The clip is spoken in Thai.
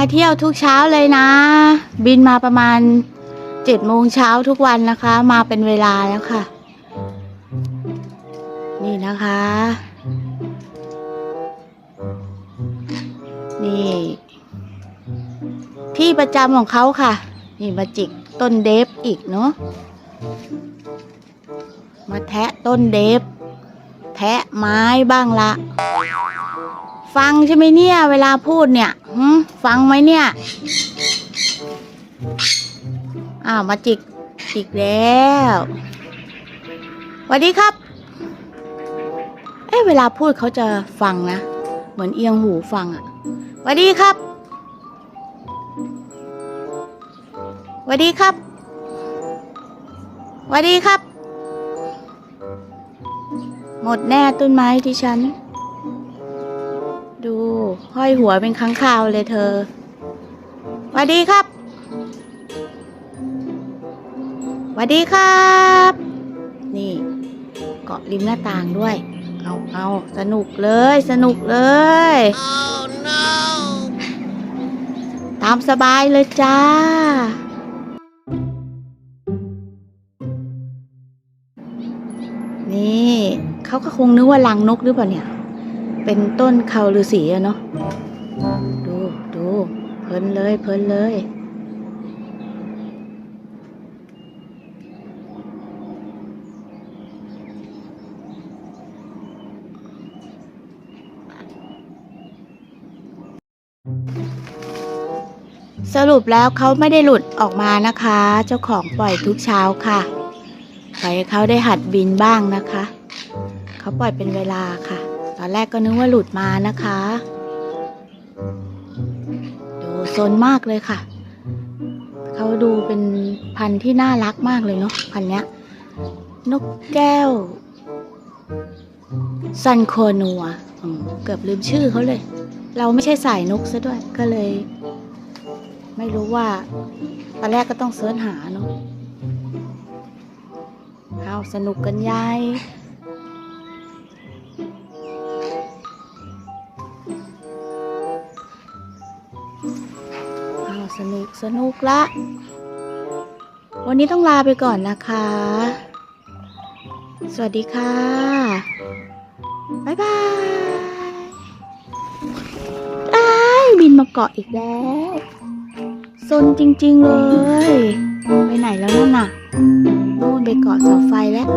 มาเที่ยวทุกเช้าเลยนะ บินมาประมาณเจ็ดโมงเช้าทุกวันนะคะ มาเป็นเวลาแล้วค่ะ นี่นะคะ นี่ ที่ประจำของเขาค่ะ นี่มาจิกต้นเดฟอีกเนาะมาแทะต้นเดฟแทะไม้บ้างละ ฟังใช่ไหมเนี่ย เวลาพูดเนี่ยหึฟังไหมเนี่ย อ้าวมาจิกจิกแล้วสวัสดีครับ เอ๊ะเวลาพูดเขาจะฟังนะ เหมือนเอียงหูฟังอะสวัสดีครับสวัสดีครับสวัสดีครับ หมดแน่ต้นไม้ที่ฉัน ดูห้อยหัวเป็นค้างคาวเลยเธอสวัสดีครับสวัสดีครับ นี่ เกาะริมหน้าต่างด้วย เอาเอาสนุกเลย สนุกเลยตามสบายเลยจ้า นี่ เขาก็คงนึกว่าลังนกหรือเปล่าเนี่ย เป็นต้นเขาฤาษีอะเนาะดูดูเพลินเลยเพลินเลยสรุปแล้วเขาไม่ได้หลุดออกมานะคะ เจ้าของปล่อยทุกเช้าค่ะปล่อยให้เขาได้หัดบินบ้างนะคะ เขาปล่อยเป็นเวลาค่ะ ตอนแรกก็นึกว่าหลุดมานะคะ ดูซนมากเลยค่ะ เขาดูเป็นพันธุ์ที่น่ารักมากเลยเนาะพันธุ์เนี้ย นกแก้วซันโคนัวเกือบลืมชื่อเขาเลย เราไม่ใช่สายนกซะด้วย ก็เลย ไม่รู้ว่า ตอนแรกก็ต้องเสิร์ชหาเนาะเอาสนุกกันยาย สนุกสนุกละ วันนี้ต้องลาไปก่อนนะคะ สวัสดีค่ะ บ๊ายบายอ้ายบินมาเกาะอีกแล้วซนจริงๆเลย ไปไหนแล้วนั่นน่ะนู่นไปเกาะเสาไฟแล้ว